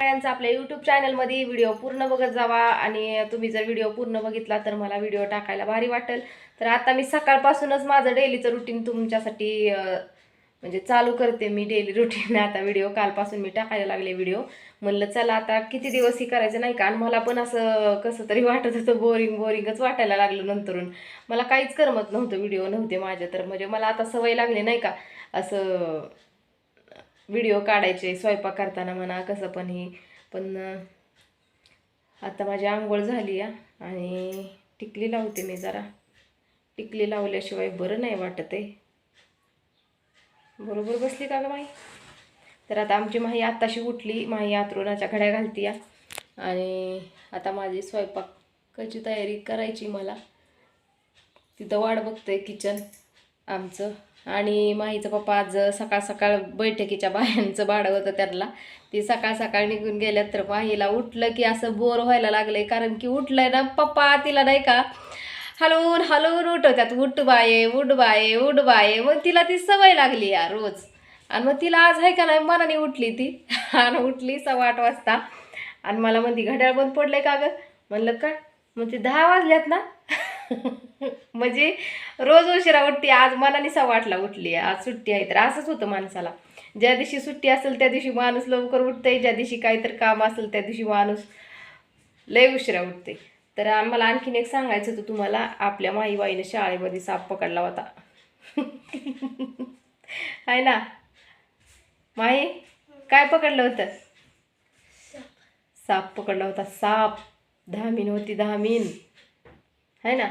सगळ्यांचा आपल्या यूट्यूब चॅनलमध्ये व्हिडिओ पूर्ण बघत जावा. आणि तुम्ही जर व्हिडिओ पूर्ण बघितला तर मला व्हिडिओ टाकायला भारी वाटेल. तर आता मी सकाळपासूनच माझं डेलीचं रुटीन तुमच्यासाठी म्हणजे चालू करते मी डेली रुटीन आता व्हिडिओ कालपासून मी टाकायला लागले व्हिडिओ म्हणलं चला आता किती दिवस ही करायचं नाही का? आणि मला पण असं कसं तरी वाटत होतं बोरिंग बोरिंगच वाटायला लागलं नंतरून. मला काहीच करमत नव्हतं व्हिडिओ नव्हते माझ्या तर म्हणजे मला आता सवय लागली नाही का असं व्हिडिओ काढायचे स्वयंपाक करताना म्हणा कसं पण ही. पण आता माझी आंघोळ झाली आहे आणि टिकली लावते मी जरा. टिकली लावल्याशिवाय बरं नाही वाटत आहे. बरोबर बसली का ग माई? तर आता आमची माही आत्ताशी उठली. माही आतरुणाच्या घड्या घालती या आणि आता माझी स्वयंपाकाची तयारी करायची मला. तिथं वाट बघतंय किचन आमचं. आणि माहीचं पप्पा आज सकाळ सकाळ बैठकीच्या बायांचं भाडं होतं त्यांना. ती सकाळ सकाळ निघून गेल्यात तर माहीला उठलं की असं बोर व्हायला लागलंय कारण की उठलंय ना पप्पा तिला नाही का हलवून हलवून उठवतात उठ बाये उठ बाये उठ बाये. मग तिला ती सवय लागली या रोज. आणि मग तिला आज आहे का नाही मनाने उठली ती. आणि उठली सव्वा आठ वाजता. आणि मला म्हणती घड्याळ बंद पडलंय का गं? म्हणलं का मग ते दहा वाजल्यात ना. म्हणजे रोज उशिरा उठते आज मनाने सव्वा आठला उठली आज सुट्टी आहे तर असंच होतं माणसाला. ज्या दिवशी सुट्टी असेल त्या दिवशी माणूस लवकर उठते ज्या दिवशी काहीतरी काम असेल त्या दिवशी माणूस लय उशिरा उठते. तर आम्हाला आणखीन एक सांगायचं होतं तुम्हाला आपल्या माईबाईने शाळेमध्ये साप पकडला होता. आहे ना? माई काय पकडलं होतं? साप. पकडला होता. साप. धामीन होती धामीन है ना?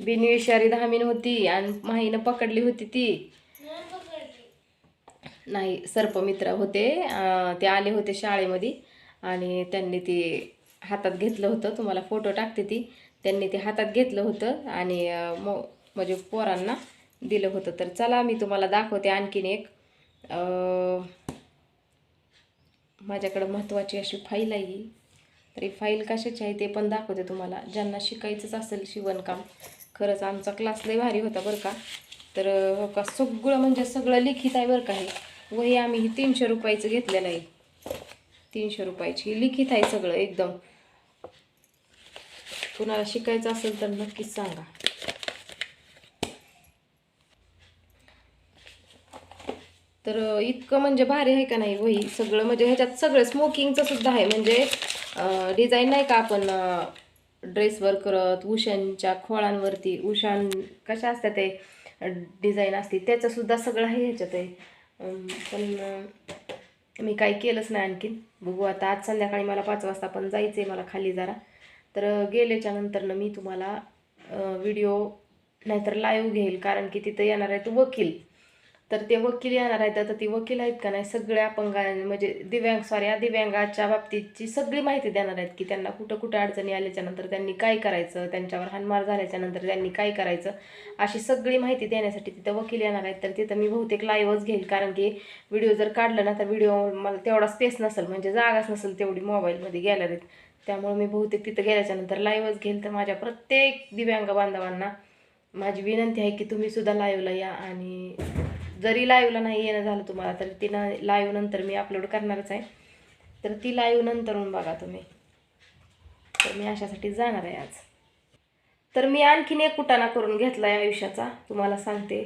बिनविषारी धामीन होती आणि माहीनं पकडली होती ती. नाही सर्पमित्र होते. ते आले होते शाळेमध्ये आणि त्यांनी ते हातात घेतलं होतं. तुम्हाला फोटो टाकते ती. त्यांनी ते हातात घेतलं होतं आणि मो म्हणजे पोरांना दिलं होतं. तर चला मी तुम्हाला दाखवते आणखीन एक. माझ्याकडं महत्त्वाची अशी फाईल आहे तर ही फाईल कशाची आहे ते पण दाखवते तुम्हाला. ज्यांना शिकायचंच असेल शिवणकाम. खरंच आमचा क्लास लय भारी होता बरं का. तर हो का सगळं म्हणजे सगळं लिखित आहे बरं का हे. वही आम्ही ही तीनशे रुपयाचं घेतलेलं आहे. तीनशे रुपयाची ही लिखित आहे सगळं एकदम. कुणाला शिकायचं असेल तर नक्कीच सांगा. तर इतकं म्हणजे भारी आहे का नाही वही? सगळं म्हणजे ह्याच्यात सगळं स्मोकिंगचं सुद्धा आहे. म्हणजे डिझाईन नाही का आपण ड्रेसवर करत उशांच्या खोळांवरती उशान कशा असतात ते डिझाईन असते त्याचंसुद्धा सगळं आहे ह्याच्यात आहे. पण मी काही केलंच नाही आणखीन. बघू आता आज संध्याकाळी मला पाच वाजता पण जायचं आहे मला खाली जरा. तर गेल्याच्या नंतरनं मी तुम्हाला व्हिडिओ नाहीतर लाईव्ह घेईल कारण की तिथं येणार आहे तो वकील. तर ते वकील येणार आहेत. आता ती वकील आहेत का नाही सगळ्या अपंगा म्हणजे दिव्यांग सॉरी या दिव्यांगाच्या बाबतीतची सगळी माहिती देणार आहेत की त्यांना कुठं कुठं अडचणी आल्याच्यानंतर त्यांनी काय करायचं त्यांच्यावर हानमार झाल्याच्यानंतर त्यांनी काय करायचं अशी सगळी माहिती देण्यासाठी तिथं वकील येणार आहेत. तर तिथं मी बहुतेक लाईव्हच घेईल कारण की व्हिडिओ जर काढलं ना तर व्हिडिओ मला तेवढा स्पेस नसेल म्हणजे जागाच नसेल तेवढी मोबाईलमध्ये गॅलरीत त्यामुळे मी बहुतेक तिथं गेल्याच्यानंतर लाईव्हच घेईल. तर माझ्या प्रत्येक दिव्यांग बांधवांना माझी विनंती आहे की तुम्ही सुद्धा लाईव्हला या आणि जरी लाईव्हला नाही येणं झालं तुम्हाला तर ती ना लाईव्ह नंतर मी अपलोड करणारच आहे. तर ती लाईव्ह नंतरून बघा तुम्ही. तर मी अशासाठी जाणार आहे आज. तर मी आणखीन एक कुटाणा करून घेतला आहे आयुष्याचा तुम्हाला सांगते.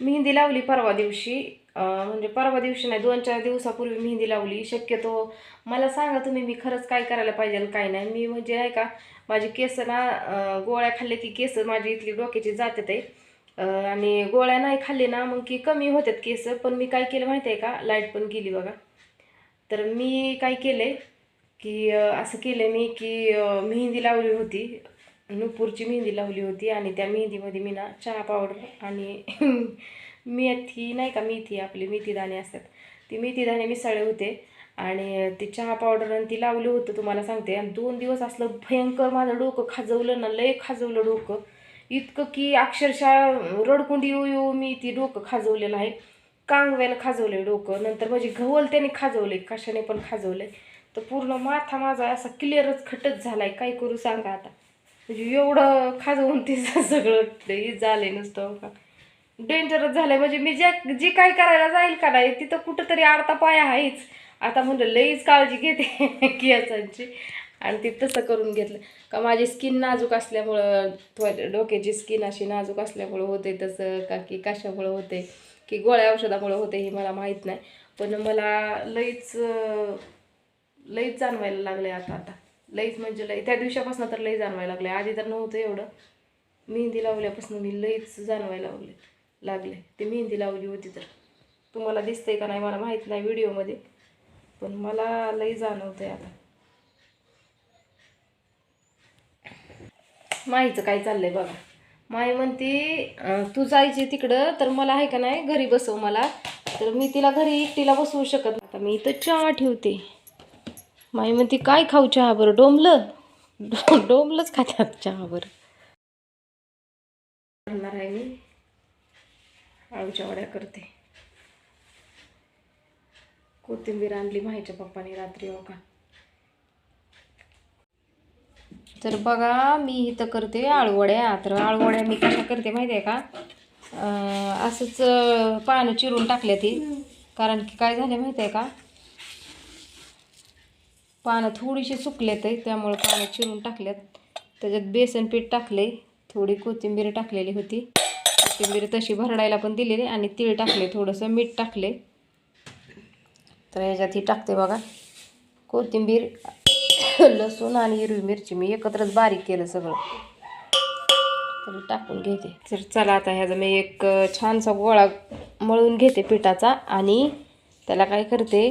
मेहंदी लावली परवा दिवशी म्हणजे परवा दिवशी नाही दोन चार दिवसापूर्वी मेहंदी लावली. शक्यतो मला सांगा तुम्ही मी खरंच काय करायला पाहिजे काय नाही. मी म्हणजे नाही का माझी केस ना गोळ्या खाल्ले की केस माझी इथली डोक्याची जाते ते. आणि गोळ्या नाही खाल्ली ना मग की कमी होतात केस पण मी काय केलं माहिती आहे का? लाइट पण गेली बघा. तर मी काय केले की असं केलं मी की मेहंदी लावली होती. नुपूरची मेहंदी लावली होती आणि त्या मेहंदीमध्ये मी ना चहा पावडर आणि मेथी नाही का मेथी आपली मेथी दाणे असतात. ती मेथी दाणे मिसळले होते आणि ती चहा पावडर आणि ती लावली होतं तुम्हाला सांगते. आणि दोन दिवस असलं भयंकर माझं डोकं खाजवलं ना लय खाजवलं डोकं. इतकं की अक्षरशः रडकुंडी येऊ येऊ मी ती डोकं खाजवलेलं आहे. कांगव्यानं खाजवलंय डोकं नंतर माझी घवल त्याने खाजवले कशाने पण खाजवले तर पूर्ण माथा माझा असा क्लिअरच खटच झालाय. काय करू सांगा आता. म्हणजे एवढं खाजवून ते सगळं झालं झालंय नुसतं हो का. डेंजरच झालंय. म्हणजे मी ज्या जे काय करायला जाईल का नाही तिथं कुठंतरी आडता पाया आहेच. आता म्हणलं लईच काळजी घेते केसांची आणि ती तसं करून घेतलं. का माझी स्किन नाजूक असल्यामुळं थोडी डोक्याची स्किन अशी नाजूक असल्यामुळं होते तसं का की कशामुळं होते की गोळ्या औषधामुळं होते हे मला माहीत नाही. पण मला लईच लईच जाणवायला लागले आता आता. लईच म्हणजे लई त्या दिवसापासून तर लई जाणवायला लागलं आधी तर नव्हतं एवढं. मेहंदी लावल्यापासून मी लईच जाणवायला लागले लागले ते मेहंदी लावली होती तर. तुम्हाला दिसतंय का नाही मला माहीत नाही व्हिडिओमध्ये. पण मला लई जाणवतं आहे आता. माईचं काय चाललंय बघा. माई म्हणते तू जायची तिकडं तर मला आहे का नाही घरी बसव मला. तर मी तिला घरी एकटीला बसवू शकत नाही. आता मी इथं चहा ठेवते. माई म्हणते काय खाऊ चहा बरं? डोंबलं? डो- डोंबलंच खात्यात चहा बरं. करणार आहे मी. आळूच्या वड्या करते. कोथिंबीर आणली माहीच्या पप्पाने रात्री हो का? तर बघा मी इथं करते आळवड्या. तर आळवड्या मी कशा करते माहिती आहे का असंच पानं चिरून टाकल्या ती. कारण की काय झालं माहिती आहे का? पानं थोडीशी सुकलेत त्यामुळे पानं चिरून टाकल्यात. त्याच्यात बेसन पीठ टाकले थोडी कोथिंबीर टाकलेली होती. कोथिंबीर तशी भरडायला पण दिलेली आणि तीळ टाकले थोडंसं मीठ टाकले तर ह्याच्यात ही टाकते बघा. कोथिंबीर लसूण आणि हिरवी मिरची. मी एकत्रच बारीक केलं सगळं. तरी टाकून घेते. तर चला आता ह्याचा मी एक छानसा गोळा मळून घेते पिठाचा आणि त्याला काय करते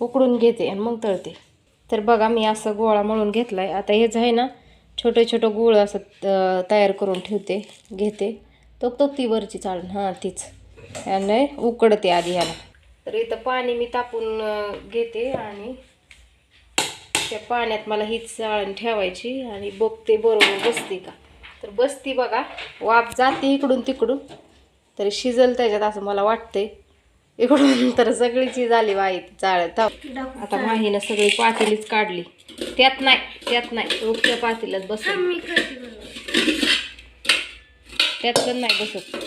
उकडून घेते आणि मग तळते. तर बघा मी असं गोळा मळून घेतला आहे आता हेच आहे ना छोटे छोटे गोळ असं तयार करून ठेवते घेते. तो तो ती वरची चाळून हां तीच. याने उकडते आधी ह्याला. तर इथं पाणी मी तापून घेते आणि त्या पाण्यात मला हीच चाळण ठेवायची आणि बघते बरोबर बसते का? तर बसती बघा वाफ जाते इकडून तिकडून. तरी शिजल त्याच्यात असं मला वाटते इकडून तर सगळी चीज आली वाई चाळत आता माहीनं सगळी पातेलीच काढली. त्यात नाही त्यात नाही. उगत्या पातेल्यात बस त्यात पण नाही बसत.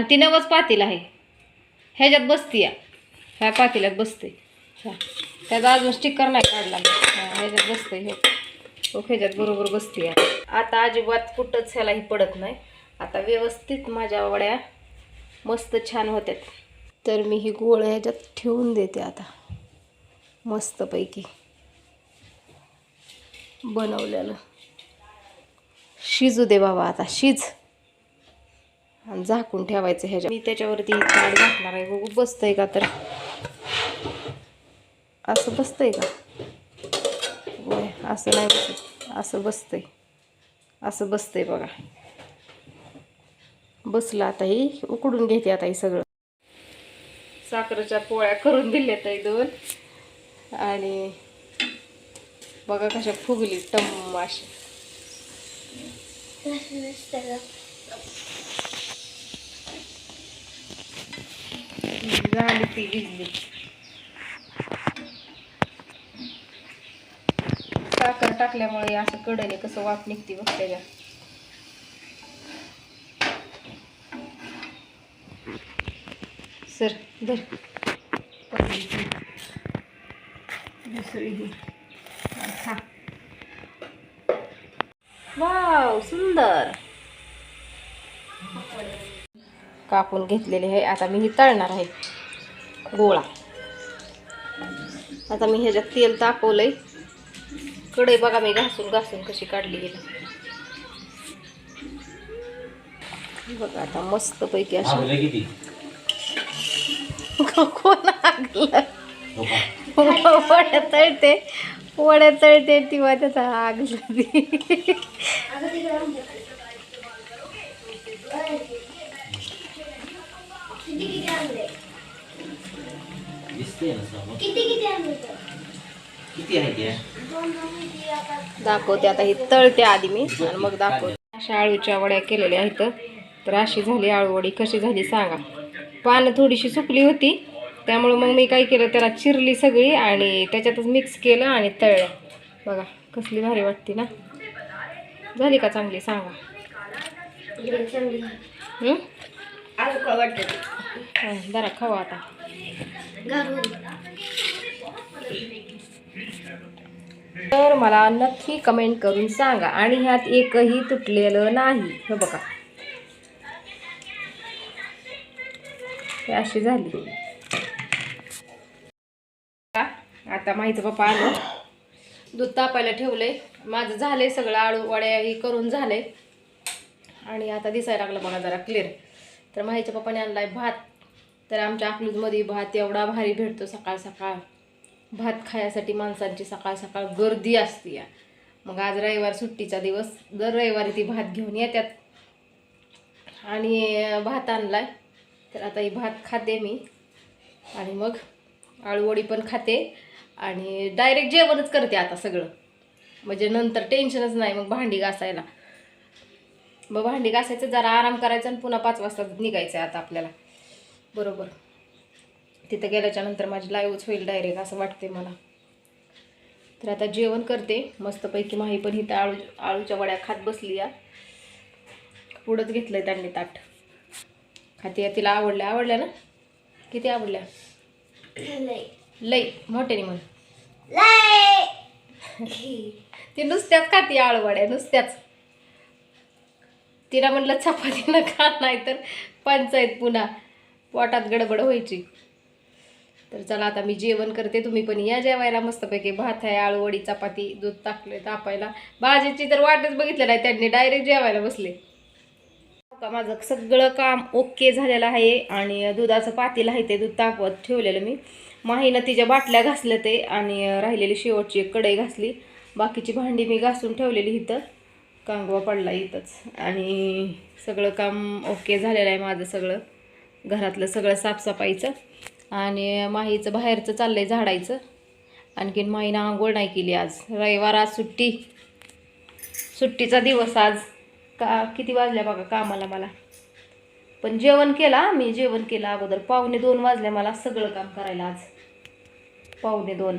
आणि ती नवच पातील आहे. ह्याच्यात बसती या ह्या पातेल्यात बसते ह्या. त्याचा अजून स्टिकर नाही काढला. ह्याच्यात बसते हे. ओके ह्याच्यात बरोबर बसते या आता अजिबात कुठंच ह्यालाही पडत नाही. आता व्यवस्थित माझ्या वड्या मस्त छान होत्यात. तर मी ही गोळ ह्याच्यात ठेवून देते आता. मस्तपैकी. बनवलेलं. शिजू दे बाबा आता. शिज. झाकून ठेवायचं ह्याच्या मी त्याच्यावरती ताट घातणार आहे. बघू बसतंय का तर? असं बसतंय का? होय असं नाही बसत. असं बसतंय. असं बसतंय बघा. बसलं आता ही. उकडून घेते आता हे सगळं. साखरेच्या पोळ्या करून दिल्या ताई दोन. आणि बघा कशा फुगली टम्म झाली ती भिजली साखर टाकल्यामुळे असं कडेने कसं वाफ निघते बघ त्याच्या. सर धर. दुसरी वाव सुंदर. कापून घेतलेले आहे. आता मी ही तळणार आहे. गोळा. आता मी ह्याच्यात तेल तापवलंय. कडे बघा मी घासून घासून कशी काढली गेली. बघा आता मस्त पैकी अशी कोण आगलं? वड्या तळते. वड्या तळते तेव्हा त्याचा आग लागली दिसते ना समोर. किती आहे ते? दाखवते आता ही तळते आधी मी आणि मग दाखवते. अशा आळूच्या वड्या केलेल्या आहेत. तर अशी झाली आळूवडी कशी झाली सांगा. पानं थोडीशी सुकली होती त्यामुळं मग मी काय केलं त्याला चिरली सगळी आणि त्याच्यातच मिक्स केलं आणि तळल्या बघा कसली भारी वाटते ना. झाली का चांगली सांगा. हं? हा, जरा खावा आता. तर मला नक्की कमेंट करून सांगा. आणि ह्यात एकही तुटलेलं नाही. हे बघा. हे अशी झाली. का? आता माहिती पप्पा आलं. दूध तापायला ठेवलंय. माझं झालंय सगळं. आळू वड्या हे करून झालंय. आणि आता दिसायला लागलं मला जरा क्लिअर तर माहीच्या पप्पाने आणलाय भात. तर आमच्या अकलूजमध्ये भात एवढा भारी भेटतो सकाळ सकाळ. भात खायसाठी माणसांची सकाळ सकाळ गर्दी असते या. मग आज रविवार सुट्टीचा दिवस. दर रविवारी ती भात घेऊन येतात आणि भात आणलाय. तर आता ही भात खाते मी. आणि मग आळूवडी पण खाते. आणि डायरेक्ट जेवणच करते आता सगळं. म्हणजे नंतर टेन्शनच नाही मग भांडी घासायला. मग भांडी घासायचं जरा आराम करायचा आणि पुन्हा पाच वाजता निघायचं आहे आता आपल्याला. बरोबर. तिथं गेल्याच्यानंतर माझी लाईव्हच होईल डायरेक्ट असं वाटते मला. तर आता जेवण करते. मस्तपैकी माही पण इथं आळू आळूच्या वड्या खात बसली या पुढंच घेतलंय त्यांनी ताट. खाते तिला आवडल्या. आवडल्या ना? किती आवडल्या? लई. मोठ्याने म्हण. ती नुसत्याच खाते आळूवड्या नुसत्याच. तिला म्हटलं चपातीनं खा नाही तर पंचायत पुन्हा. पोटात गडबड व्हायची. तर चला आता मी जेवण करते. तुम्ही पण या जेवायला. मस्तपैकी भात आहे आळूवडी चपाती दूध टाकले तापायला. भाजीची तर वाटच बघितलं नाही. त्यांनी डायरेक्ट जेवायला बसले. हो का? माझं सगळं काम ओके झालेलं आहे आणि दुधाचं पातील आहे ते दूध तापवत ठेवलेलं मी. माहीनं तिच्या बाटल्या घासल्या ते आणि राहिलेली शेवटची एक कढई घासली. बाकीची भांडी मी घासून ठेवलेली इथं. कांगवा पडला इथंच. आणि सगळं काम ओके झालेलं आहे माझं सगळं. घरातलं सगळं साफसफाईचं आणि माहीचं बाहेरचं चाललं आहे झाडायचं. आणखीन माहीनं आंघोळ नाही केली आज. रविवार आज सुट्टी. सुट्टीचा दिवस आज. का किती वाजल्या बघा कामाला मला. पण जेवण केला मी जेवण केलं अगोदर. पावणे दोन वाजल्या मला सगळं काम करायला आज. पावणे दोन.